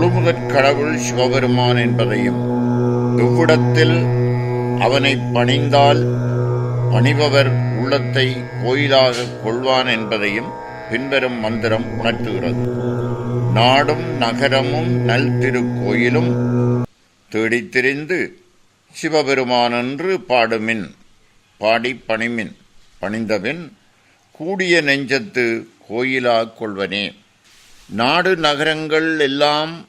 முழுமுதற் கடவுள் சிவபெருமான் என்பதையும் இவ்விடத்தில் அவனை பணிந்தால் பணிபவர் உள்ளத்தை கோயிலாக கொள்வான் என்பதையும் பின்வரும் மந்திரம் உணர்த்துகிறது. நாடும் நகரமும் நல் திருக்கோயிலும் தேடித்திரிந்து சிவபெருமானன்று பாடுமின் பாடி பணிமின் பணிந்தபின் கூடிய நெஞ்சத்து கோயிலாக கொள்வனே. நாடு நகரங்கள் எல்லாம்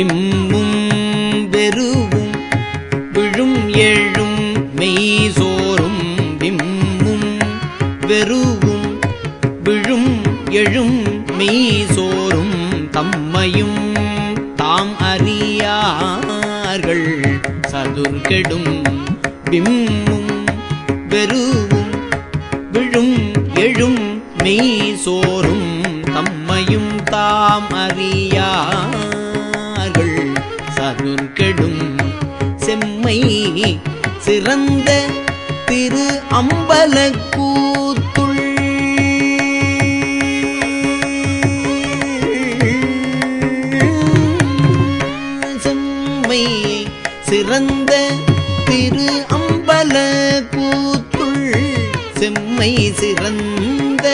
விம்மும் வெறுவும் விழும் எழும் மெய்சோறும் விம்மும் வெறுவும் விழும் எழும் மெய்சோறும் தம்மையும் தாம் அறியார்கள். சதுர்கெடும் விம்மும் வெறுவும் விழும் எழும் மெய்சோறும் தம்மையும் தாம் அறியார்கள் சருர்கெடும் செம்மை சிறந்த திரு அம்பல செம்மை சிறந்த திரு அம்பல செம்மை சிறந்த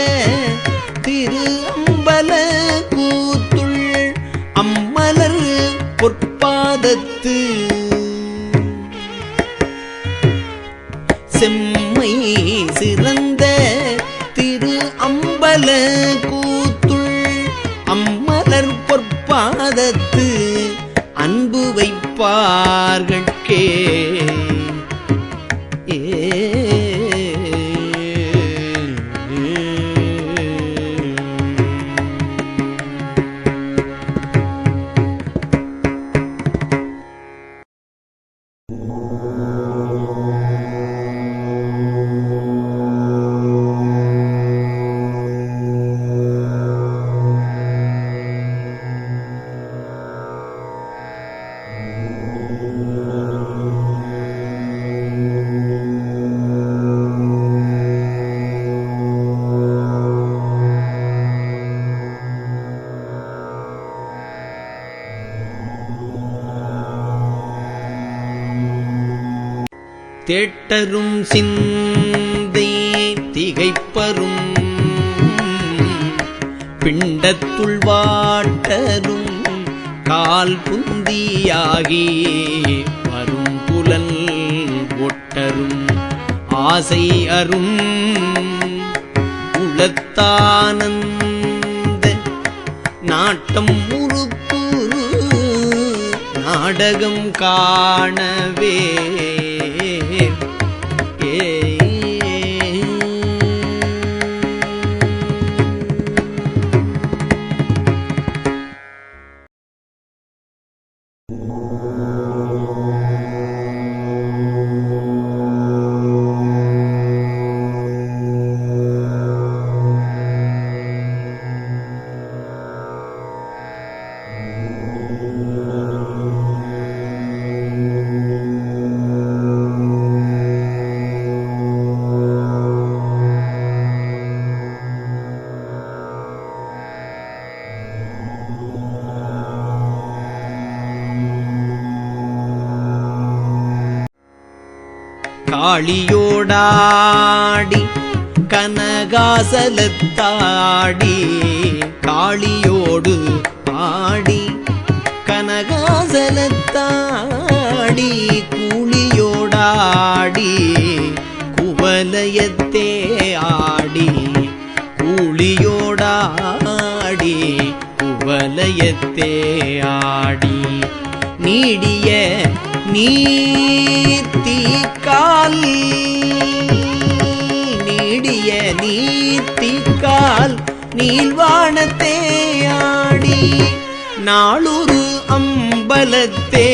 திரு பொற்பாதத்து செம்மை சிறந்த திரு அம்பல கூத்துள் அம்மலர் பொற்பாதத்து அன்பு வைப்பார்கட்கே தேட்டரும் சிந்தை திகைப்பரும். பிண்டத்துள் வாட்டரும் கால் புந்தியாகி வரும் புலல் ஒட்டரும். ஆசை அரும் உளத்தானந்த நாட்டம் முறுக்கு நாடகம் காணவே காளியோடாடி கனகாசலத்தாடி காளியோடு ஆடி கனகாசலத்தாடி கூலியோடாடி குவலயத்தே ஆடி கூலியோடாடி குவலயத்தே ஆடி. நீடிய நீ நீத்திக்கால் நீடிய நீத்திக்கால் நீள்வானத்தே ஆடி நாளொரு அம்பலத்தே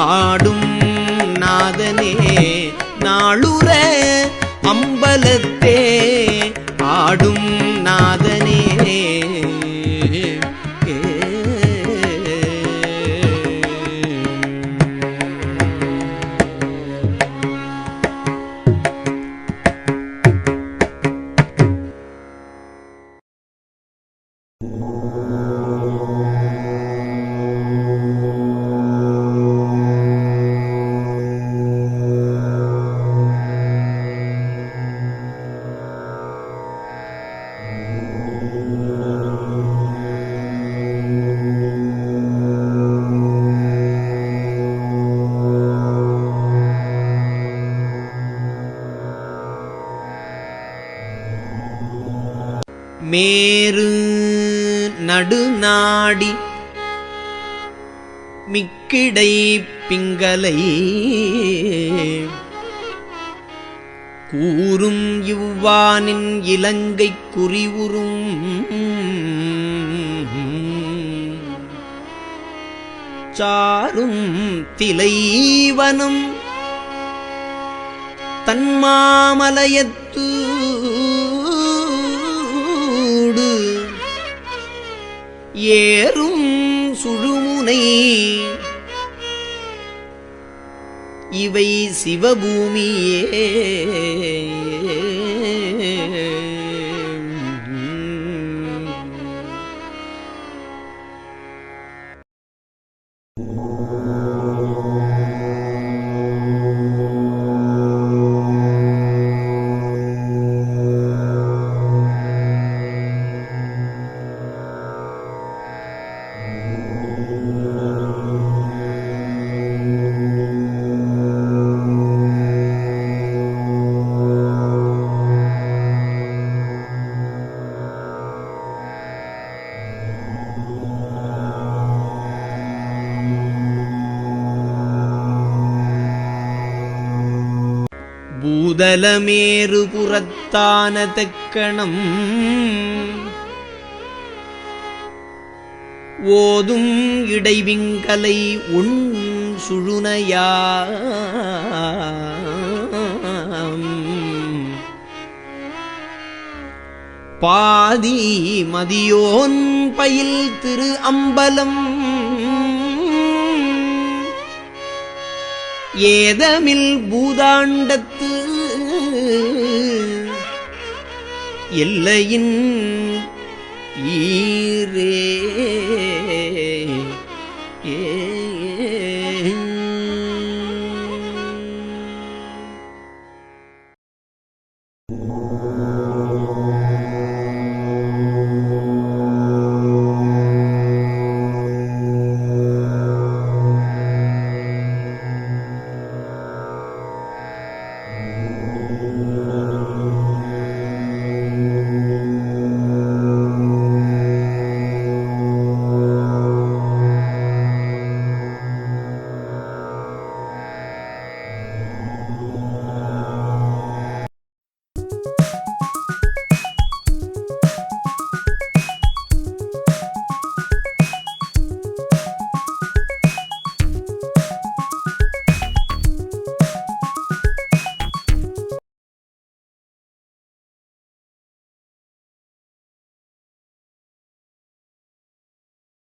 ஆடும் நாதனே நாளுர அம்பலத்தே ஆடும் மேரு நடுநாடி மிக்கிடை பிங்கலை. கூறும் இவ்வானின் இலங்கை குறிவுறும். சாரும் திலைவனும் தன்மாமலயத்தூடு ஏறும் சுழுமுனை. இவை சிவபூமியே. பூதலமேறு புறத்தான தெக்கணம். ஓதும் இடைவிங்கலை உண் சுழுனையா பாதி மதியோன் பயில் திரு அம்பலம். ஏதமில் பூதாண்டத்து எல்லையின் ஈரே.